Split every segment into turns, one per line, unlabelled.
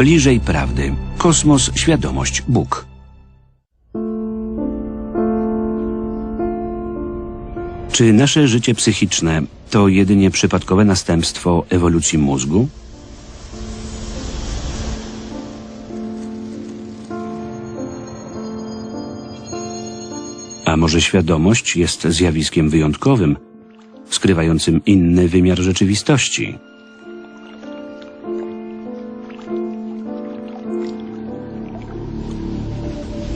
Bliżej prawdy. Kosmos, świadomość, Bóg. Czy nasze życie psychiczne to jedynie przypadkowe następstwo ewolucji mózgu? A może świadomość jest zjawiskiem wyjątkowym, skrywającym inny wymiar rzeczywistości?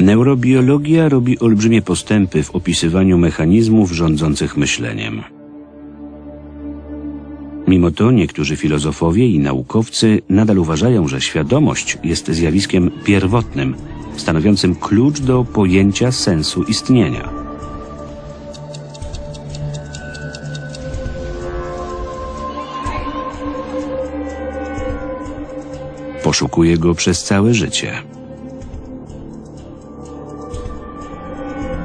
Neurobiologia robi olbrzymie postępy w opisywaniu mechanizmów rządzących myśleniem. Mimo to niektórzy filozofowie i naukowcy nadal uważają, że świadomość jest zjawiskiem pierwotnym, stanowiącym klucz do pojęcia sensu istnienia. Poszukuję go przez całe życie.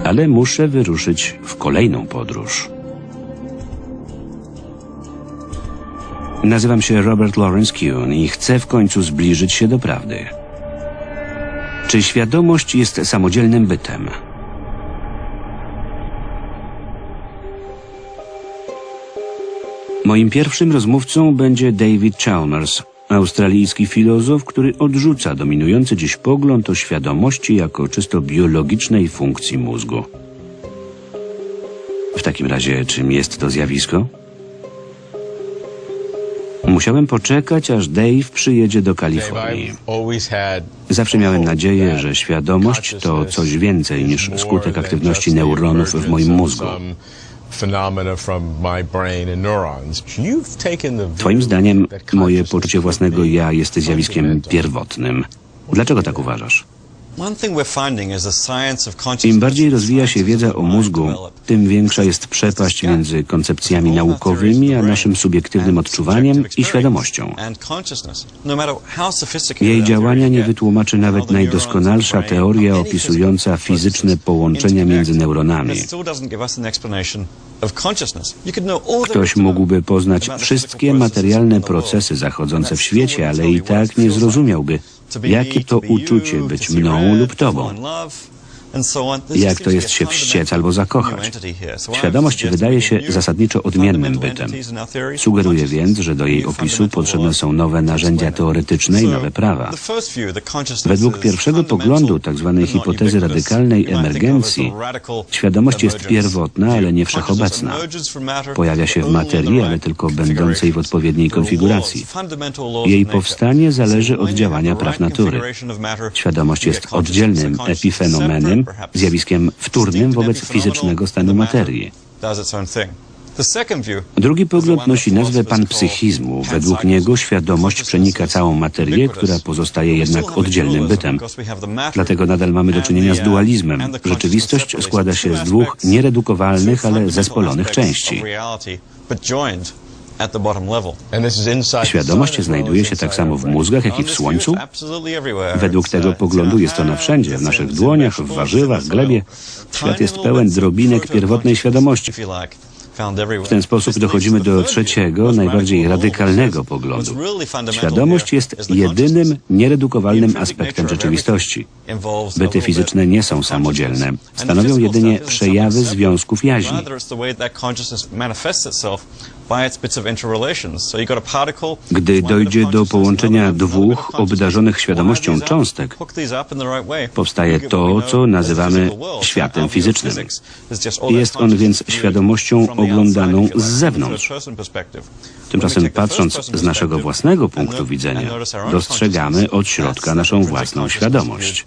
Ale muszę wyruszyć w kolejną podróż. Nazywam się Robert Lawrence Kuhn i chcę w końcu zbliżyć się do prawdy. Czy świadomość jest samodzielnym bytem? Moim pierwszym rozmówcą będzie David Chalmers, australijski filozof, który odrzuca dominujący dziś pogląd o świadomości jako czysto biologicznej funkcji mózgu. W takim razie, czym jest to zjawisko? Musiałem poczekać, aż Dave przyjedzie do Kalifornii. Zawsze miałem nadzieję, że świadomość to coś więcej niż skutek aktywności neuronów w moim mózgu. Twoim zdaniem moje poczucie własnego ja jest zjawiskiem pierwotnym. Dlaczego tak uważasz? Im bardziej rozwija się wiedza o mózgu, tym większa jest przepaść między koncepcjami naukowymi a naszym subiektywnym odczuwaniem i świadomością. Jej działania nie wytłumaczy nawet najdoskonalsza teoria opisująca fizyczne połączenia między neuronami. Ktoś mógłby poznać wszystkie materialne procesy zachodzące w świecie, ale i tak nie zrozumiałby, jakie to uczucie być mną lub tobą. Jak to jest się wściec albo zakochać? Świadomość wydaje się zasadniczo odmiennym bytem. Sugeruje więc, że do jej opisu potrzebne są nowe narzędzia teoretyczne i nowe prawa. Według pierwszego poglądu tzw. hipotezy radykalnej emergencji, świadomość jest pierwotna, ale nie wszechobecna. Pojawia się w materii, ale tylko będącej w odpowiedniej konfiguracji. Jej powstanie zależy od działania praw natury. Świadomość jest oddzielnym epifenomenem, zjawiskiem wtórnym wobec fizycznego stanu materii. Drugi pogląd nosi nazwę panpsychizmu. Według niego świadomość przenika całą materię, która pozostaje jednak oddzielnym bytem. Dlatego nadal mamy do czynienia z dualizmem. Rzeczywistość składa się z dwóch nieredukowalnych, ale zespolonych części. Świadomość znajduje się tak samo w mózgach, jak i w słońcu. Według tego poglądu jest ona wszędzie, w naszych dłoniach, w warzywach, glebie. Świat jest pełen drobinek pierwotnej świadomości. W ten sposób dochodzimy do trzeciego, najbardziej radykalnego poglądu. Świadomość jest jedynym nieredukowalnym aspektem rzeczywistości. Byty fizyczne nie są samodzielne, stanowią jedynie przejawy związków jaźni. Gdy dojdzie do połączenia dwóch obdarzonych świadomością cząstek, powstaje to, co nazywamy światem fizycznym. Jest on więc świadomością oglądaną z zewnątrz. Tymczasem patrząc z naszego własnego punktu widzenia, dostrzegamy od środka naszą własną świadomość.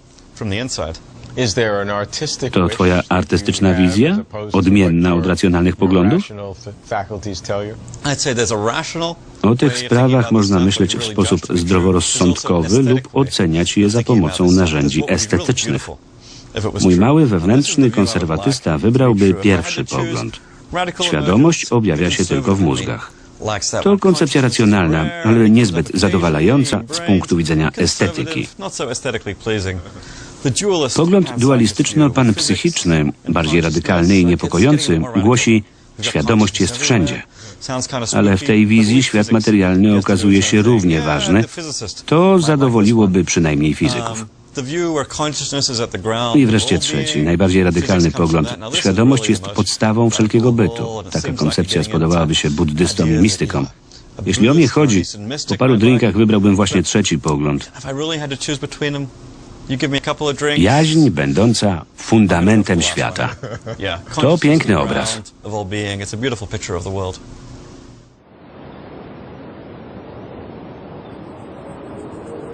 To twoja artystyczna wizja, odmienna od racjonalnych poglądów? O tych sprawach można myśleć w sposób zdroworozsądkowy lub oceniać je za pomocą narzędzi estetycznych. Mój mały wewnętrzny konserwatysta wybrałby pierwszy pogląd. Świadomość objawia się tylko w mózgach. To koncepcja racjonalna, ale niezbyt zadowalająca z punktu widzenia estetyki. Pogląd dualistyczno-panpsychiczny, bardziej radykalny i niepokojący, głosi Świadomość jest wszędzie. Ale w tej wizji świat materialny okazuje się równie ważny. To zadowoliło przynajmniej fizyków. I wreszcie trzeci, najbardziej radykalny pogląd. Świadomość jest podstawą wszelkiego bytu. Taka koncepcja spodobałaby się buddystom i mistykom. Jeśli o mnie chodzi, po paru drinkach wybrałbym właśnie trzeci pogląd. Jaźń będąca fundamentem świata.
To piękny obraz.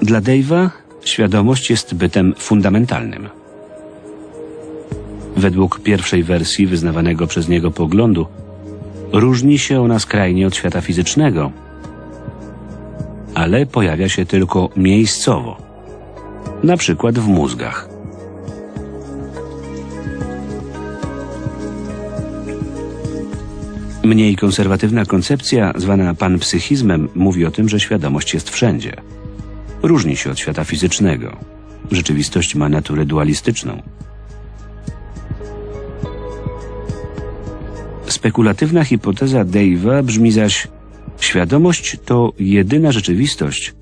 Dla Dave'a świadomość jest bytem fundamentalnym. Według pierwszej wersji wyznawanego przez niego poglądu, różni się ona skrajnie od świata fizycznego, ale pojawia się tylko miejscowo, na przykład w mózgach. Mniej konserwatywna koncepcja, zwana panpsychizmem, mówi o tym, że świadomość jest wszędzie. Różni się od świata fizycznego. Rzeczywistość ma naturę dualistyczną. Spekulatywna hipoteza Dave'a brzmi zaś: świadomość to jedyna rzeczywistość,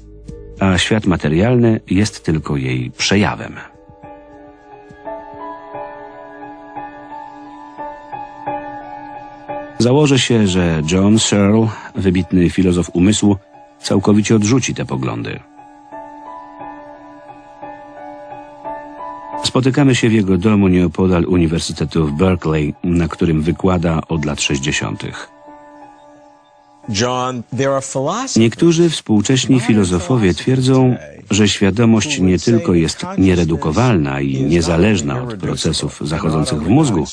a świat materialny jest tylko jej przejawem. Założę się, że John Searle, wybitny filozof umysłu, całkowicie odrzuci te poglądy. Spotykamy się w jego domu nieopodal Uniwersytetu w Berkeley, na którym wykłada od lat 60. Niektórzy współcześni filozofowie twierdzą, że świadomość nie tylko jest nieredukowalna i niezależna od procesów zachodzących w mózgu,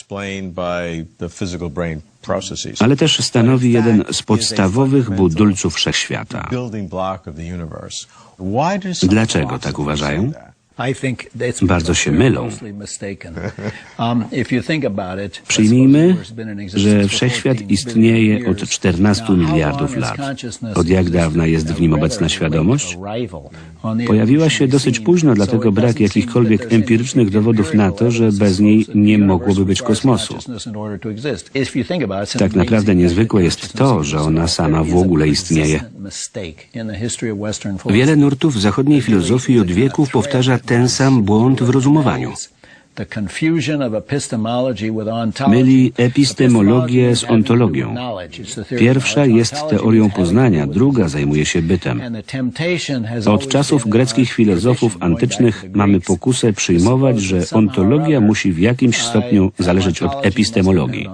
ale też stanowi jeden z podstawowych budulców wszechświata. Dlaczego tak uważają?
Bardzo się mylą.
Przyjmijmy, że wszechświat istnieje od 14 miliardów lat. Od jak dawna jest w nim obecna świadomość? Pojawiła się dosyć późno, dlatego brak jakichkolwiek empirycznych dowodów na to, że bez niej nie mogłoby być kosmosu. Tak naprawdę niezwykłe jest to, że ona sama w ogóle istnieje. Wiele nurtów zachodniej filozofii od wieków powtarza ten sam błąd w rozumowaniu. Myli epistemologię z ontologią. Pierwsza jest teorią poznania, druga zajmuje się bytem. Od czasów greckich filozofów antycznych mamy pokusę przyjmować, że ontologia musi w jakimś stopniu zależeć od epistemologii.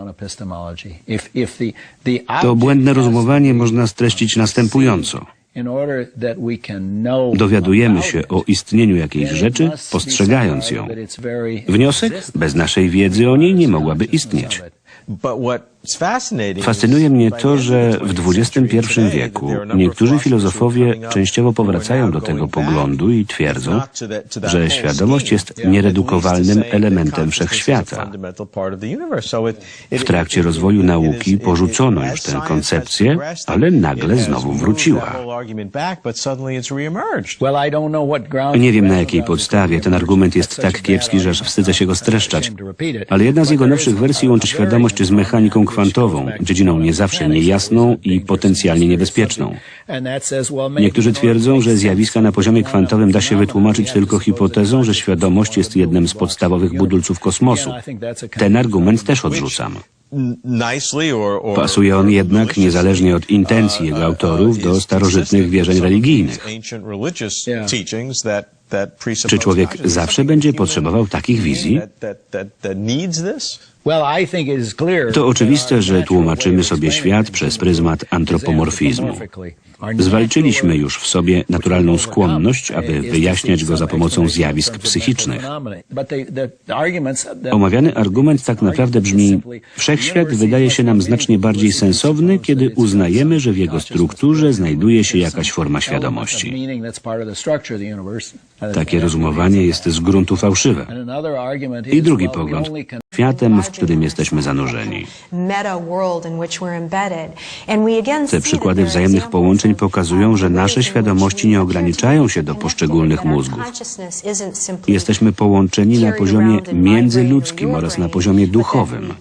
To błędne rozumowanie można streścić następująco. Dowiadujemy się o istnieniu jakiejś rzeczy, postrzegając ją. Wniosek? Bez naszej wiedzy o niej nie mogłaby istnieć. Fascynuje mnie to, że w XXI wieku niektórzy filozofowie częściowo powracają do tego poglądu i twierdzą, że świadomość jest nieredukowalnym elementem wszechświata. W trakcie rozwoju nauki porzucono już tę koncepcję, ale nagle znowu wróciła. Nie wiem na jakiej podstawie ten argument jest tak kiepski, że aż wstydzę się go streszczać, ale jedna z jego nowszych wersji łączy świadomość z mechaniką kwantową, dziedziną nie zawsze niejasną i potencjalnie niebezpieczną. Niektórzy twierdzą, że zjawiska na poziomie kwantowym da się wytłumaczyć tylko hipotezą, że świadomość jest jednym z podstawowych budulców kosmosu. Ten argument też odrzucam. Pasuje on jednak, niezależnie od intencji jego autorów, do starożytnych wierzeń religijnych. Czy człowiek zawsze będzie potrzebował takich wizji? To oczywiste, że tłumaczymy sobie świat przez pryzmat antropomorfizmu. Zwalczyliśmy już w sobie naturalną skłonność, aby wyjaśniać go za pomocą zjawisk psychicznych. Omawiany argument tak naprawdę brzmi: Wszechświat wydaje się nam znacznie bardziej sensowny, kiedy uznajemy, że w jego strukturze znajduje się jakaś forma świadomości. Takie rozumowanie jest z gruntu fałszywe. I drugi pogląd. Światem, w którym jesteśmy zanurzeni. Te przykłady wzajemnych połączeń pokazują, że nasze świadomości nie ograniczają się do poszczególnych mózgów. Jesteśmy połączeni na poziomie międzyludzkim oraz na poziomie duchowym.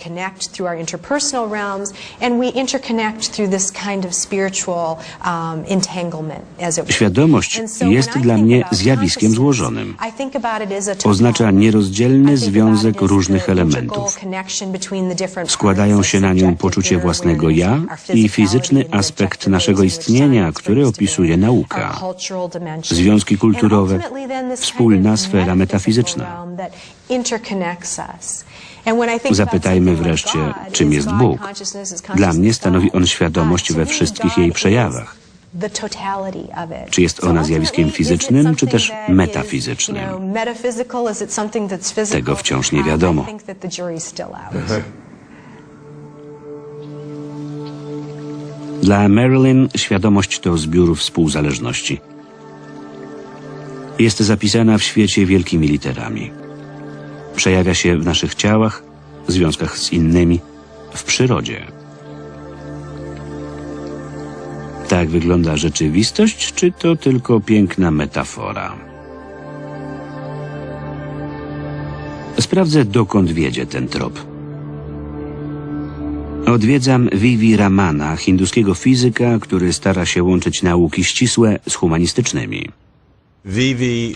Świadomość jest dla mnie zjawiskiem złożonym. Oznacza nierozdzielny związek różnych elementów. Składają się na nią poczucie własnego ja i fizyczny aspekt naszego istnienia, który opisuje nauka. Związki kulturowe, wspólna sfera metafizyczna. Zapytajmy wreszcie, czym jest Bóg. Dla mnie stanowi on świadomość we wszystkich jej przejawach. Czy jest ona zjawiskiem fizycznym, czy też metafizycznym? Tego wciąż nie wiadomo. Dla Marilyn świadomość to zbiór współzależności. Jest zapisana w świecie wielkimi literami. Przejawia się w naszych ciałach, związkach z innymi, w przyrodzie. Tak wygląda rzeczywistość, czy to tylko piękna metafora? Sprawdzę, dokąd wiedzie ten trop. Odwiedzam Vivi Ramana, hinduskiego fizyka, który stara się łączyć nauki ścisłe z humanistycznymi.
Vivi,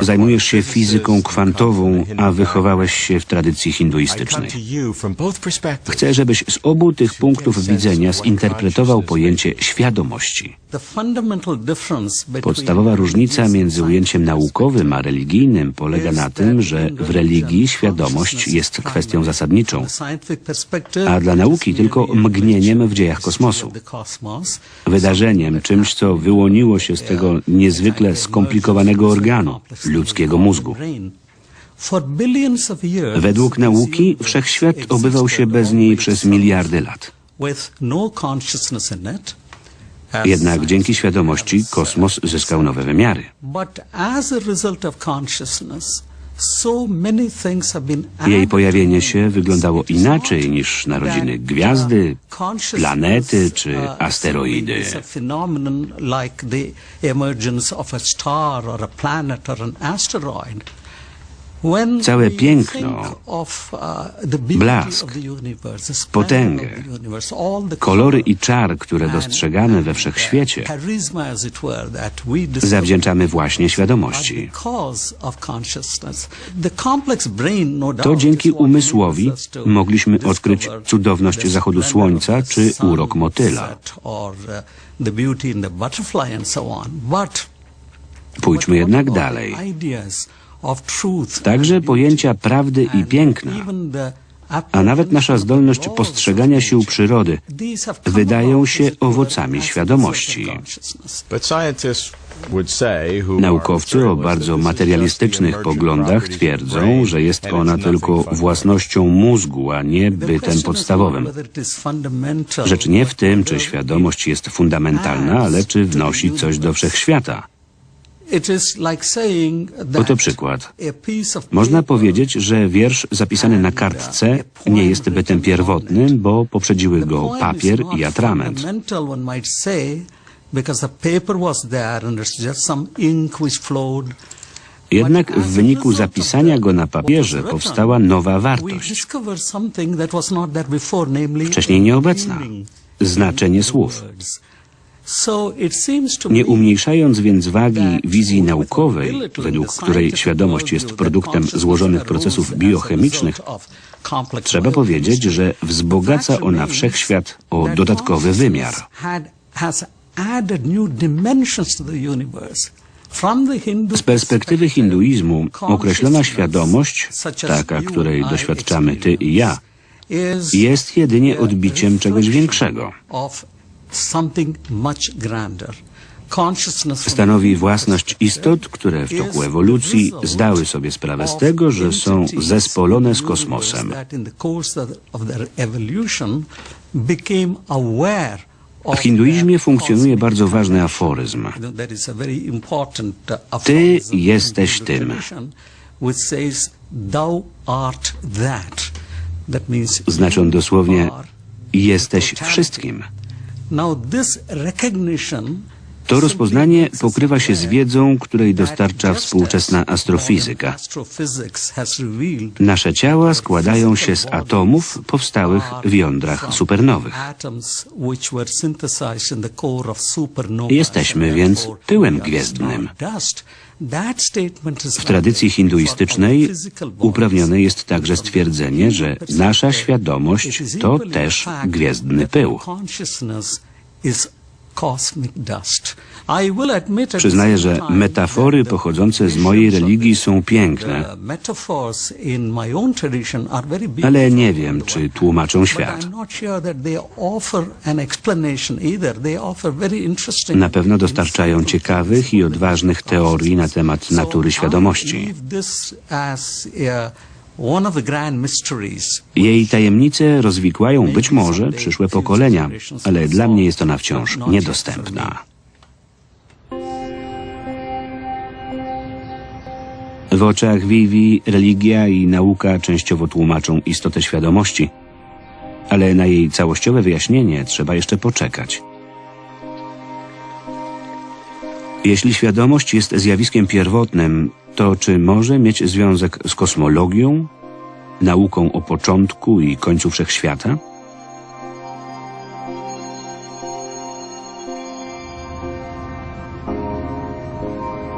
Zajmujesz się fizyką kwantową, a wychowałeś się w tradycji hinduistycznej. Chcę, żebyś z obu tych punktów widzenia zinterpretował pojęcie świadomości. Podstawowa różnica między ujęciem naukowym a religijnym polega na tym, że w religii świadomość jest kwestią zasadniczą, a dla nauki tylko mgnieniem w dziejach kosmosu. Wydarzeniem, czymś, co wyłoniło się z tego niezwykle skomplikowanego organu, ludzkiego mózgu. Według nauki wszechświat obywał się bez niej przez miliardy lat. Jednak dzięki świadomości kosmos zyskał nowe wymiary. Jej pojawienie się wyglądało inaczej niż narodziny gwiazdy, planety czy asteroidy. Całe piękno, blask, potęgę, kolory i czar, które dostrzegamy we wszechświecie, zawdzięczamy właśnie świadomości. To dzięki umysłowi mogliśmy odkryć cudowność zachodu słońca czy urok motyla. Pójdźmy jednak dalej. Także pojęcia prawdy i piękna, a nawet nasza zdolność postrzegania sił przyrody wydają się owocami świadomości. Naukowcy o bardzo materialistycznych poglądach twierdzą, że jest ona tylko własnością mózgu, a nie bytem podstawowym. Rzecz nie w tym, czy świadomość jest fundamentalna, ale czy wnosi coś do wszechświata. Oto przykład. Można powiedzieć, że wiersz zapisany na kartce nie jest bytem pierwotnym, bo poprzedziły go papier i atrament. Jednak w wyniku zapisania go na papierze powstała nowa wartość, wcześniej nieobecna. Znaczenie słów. Nie umniejszając więc wagi wizji naukowej, według której świadomość jest produktem złożonych procesów biochemicznych, trzeba powiedzieć, że wzbogaca ona wszechświat o dodatkowy wymiar. Z perspektywy hinduizmu określona świadomość, taka której doświadczamy ty i ja, jest jedynie odbiciem czegoś większego. Stanowi własność istot, które w toku ewolucji zdały sobie sprawę z tego, że są zespolone z kosmosem. W hinduizmie funkcjonuje bardzo ważny aforyzm. Ty jesteś tym. Znaczy
you
dosłownie jesteś wszystkim. To rozpoznanie pokrywa się z wiedzą, której dostarcza współczesna
as
astrofizyka. Nasze ciała składają się z atomów powstałych w jądrach supernowych. Jesteśmy więc pyłem gwiezdnym. W tradycji hinduistycznej uprawnione jest także stwierdzenie, że nasza świadomość to też gwiezdny pył. Przyznaję, że metafory pochodzące z mojej religii są piękne, ale nie wiem, czy tłumaczą świat. Na pewno dostarczają ciekawych i odważnych teorii na temat natury świadomości. Jej tajemnice rozwikłają być może przyszłe pokolenia, ale dla mnie jest ona wciąż niedostępna. W oczach Vivi religia i nauka częściowo tłumaczą istotę świadomości, ale na jej całościowe wyjaśnienie trzeba jeszcze poczekać. Jeśli świadomość jest zjawiskiem pierwotnym, to czy może mieć związek z kosmologią, nauką o początku i końcu wszechświata?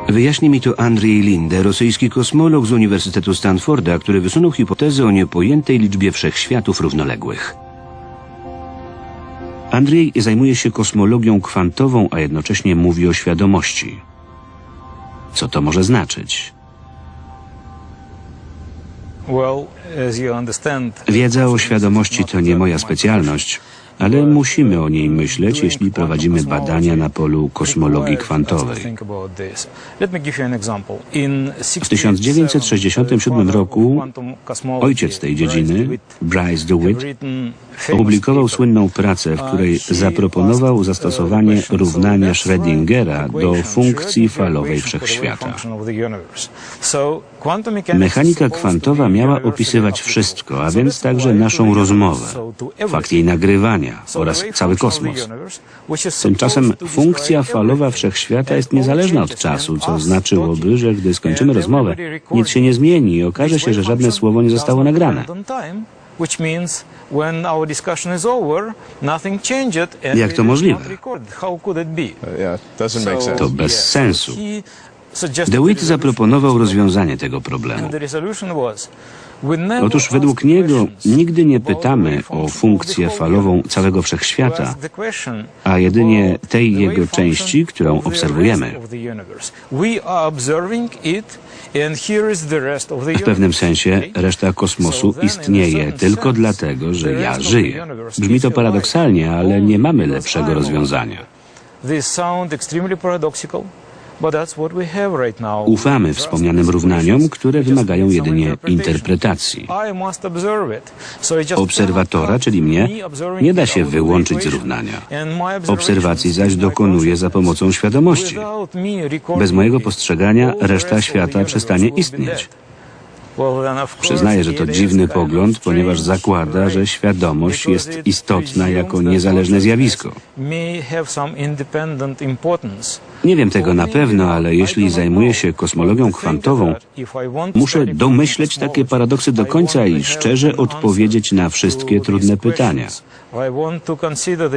Wyjaśni mi to Andrzej Linde, rosyjski kosmolog z Uniwersytetu Stanforda, który wysunął hipotezę o niepojętej liczbie wszechświatów równoległych. Andrzej zajmuje się kosmologią kwantową, a jednocześnie mówi o świadomości. Co to może znaczyć? Wiedza o świadomości to nie moja specjalność, ale musimy o niej myśleć, jeśli prowadzimy badania na polu kosmologii kwantowej. W 1967 roku ojciec tej dziedziny, Bryce DeWitt, opublikował słynną pracę, w której zaproponował zastosowanie równania Schrödingera do funkcji falowej wszechświata. Mechanika kwantowa miała opisywać wszystko, a więc także naszą rozmowę, fakt jej nagrywania oraz cały kosmos. Tymczasem funkcja falowa wszechświata jest niezależna od czasu, co znaczyłoby, że gdy skończymy rozmowę, nic się nie zmieni i okaże się, że żadne słowo nie zostało nagrane. Jak to możliwe?
Yeah, doesn't make sense.
To bez sensu. DeWitt zaproponował rozwiązanie tego problemu. Otóż według niego nigdy nie pytamy o funkcję falową całego wszechświata, a jedynie tej jego części, którą obserwujemy. W pewnym sensie reszta kosmosu istnieje tylko dlatego, że ja żyję. Brzmi to paradoksalnie, ale nie mamy lepszego rozwiązania. Ufamy wspomnianym równaniom, które wymagają jedynie interpretacji. Obserwatora, czyli mnie, nie da się wyłączyć z równania. Obserwacji zaś dokonuje za pomocą świadomości. Bez mojego postrzegania reszta świata przestanie istnieć. Przyznaję, że to dziwny pogląd, ponieważ zakłada, że świadomość jest istotna jako niezależne zjawisko. Nie wiem tego na pewno, ale jeśli zajmuję się kosmologią kwantową, muszę domyśleć takie paradoksy do końca i szczerze odpowiedzieć na wszystkie trudne pytania.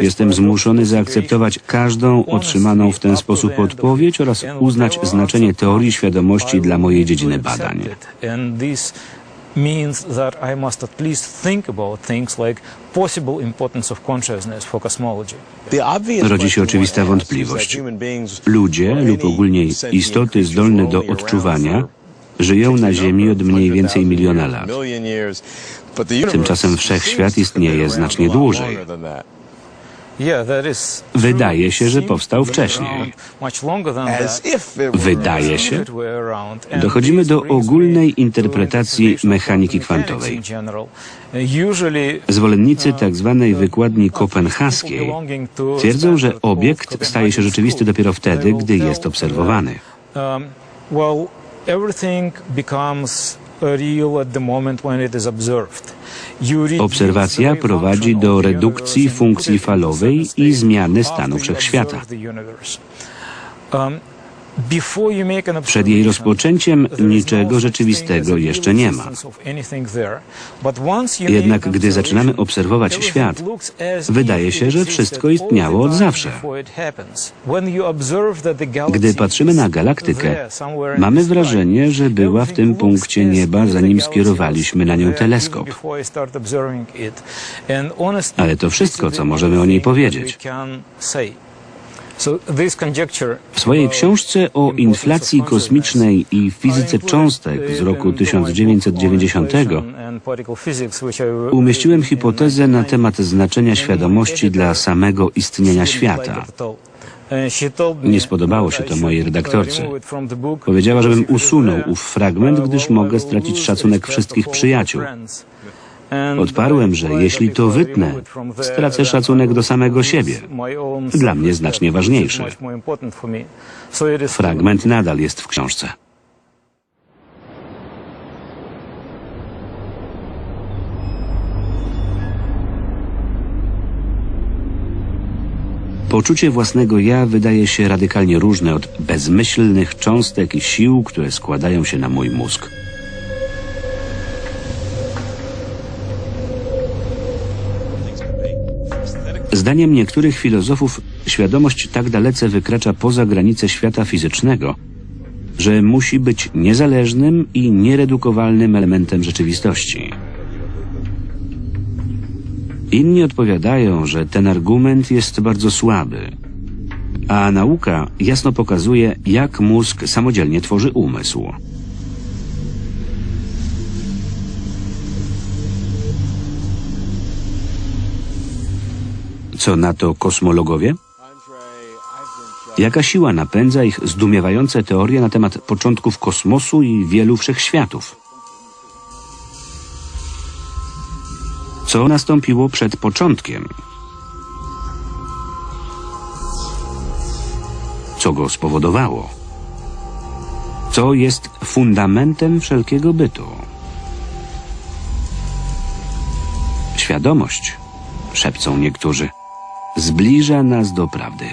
Jestem zmuszony zaakceptować każdą otrzymaną w ten sposób odpowiedź oraz uznać znaczenie teorii świadomości dla mojej dziedziny badań.
Means that I must at least think about things like possible importance of consciousness for cosmology.
Rodzi się oczywista wątpliwość. Ludzie lub ogólnie istoty zdolne do odczuwania żyją na Ziemi od mniej więcej miliona lat. Tymczasem wszechświat istnieje znacznie dłużej. Wydaje się, że powstał wcześniej. Wydaje się. Dochodzimy do ogólnej interpretacji mechaniki kwantowej. Zwolennicy tzw. wykładni kopenhaskiej twierdzą, że obiekt staje się rzeczywisty dopiero wtedy, gdy jest obserwowany.
Well, everything becomes real at the moment when it is observed. You reduce the
Obserwacja prowadzi do redukcji funkcji falowej i zmiany stanu wszechświata. Przed jej rozpoczęciem
no
niczego rzeczywistego jeszcze nie ma. Jednak gdy zaczynamy obserwować świat, wydaje się, że wszystko istniało od zawsze. Gdy patrzymy na galaktykę, mamy wrażenie, że była w tym punkcie nieba, zanim skierowaliśmy na nią teleskop. Ale to wszystko, co możemy o niej powiedzieć. W swojej książce o inflacji kosmicznej i fizyce cząstek z roku
included it in my book on
1990
inflation and particle physics, which I wrote
umieściłem hipotezę na
1990.
temat znaczenia świadomości dla samego istnienia świata.
me
Nie spodobało się to mojej redaktorce. Powiedziała, żebym usunął ów fragment, gdyż mogę stracić szacunek wszystkich przyjaciół. Odparłem, że jeśli to wytnę, stracę szacunek do samego siebie. Dla mnie znacznie ważniejszy. Fragment nadal jest w książce. Poczucie własnego ja wydaje się radykalnie różne od bezmyślnych cząstek i sił, które składają się na mój mózg. Zdaniem niektórych filozofów świadomość tak dalece wykracza poza granice świata fizycznego, że musi być niezależnym i nieredukowalnym elementem rzeczywistości. Inni odpowiadają, że ten argument jest bardzo słaby, a nauka jasno pokazuje, jak mózg samodzielnie tworzy umysł. Co na to kosmologowie? Jaka siła napędza ich zdumiewające teorie na temat początków kosmosu i wielu wszechświatów? Co nastąpiło przed początkiem? Co go spowodowało? Co jest fundamentem wszelkiego bytu? Świadomość, szepcą niektórzy, zbliża nas do prawdy.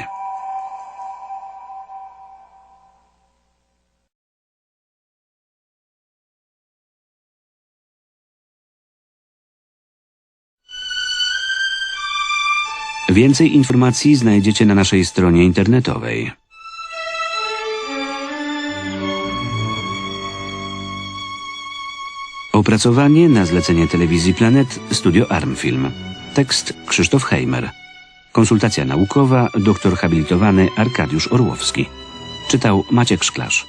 Więcej informacji znajdziecie na naszej stronie internetowej. Opracowanie na zlecenie telewizji Planet Studio Armfilm. Tekst Krzysztof Heimer. Konsultacja naukowa dr habilitowany Arkadiusz Orłowski. Czytał Maciek Szklarz.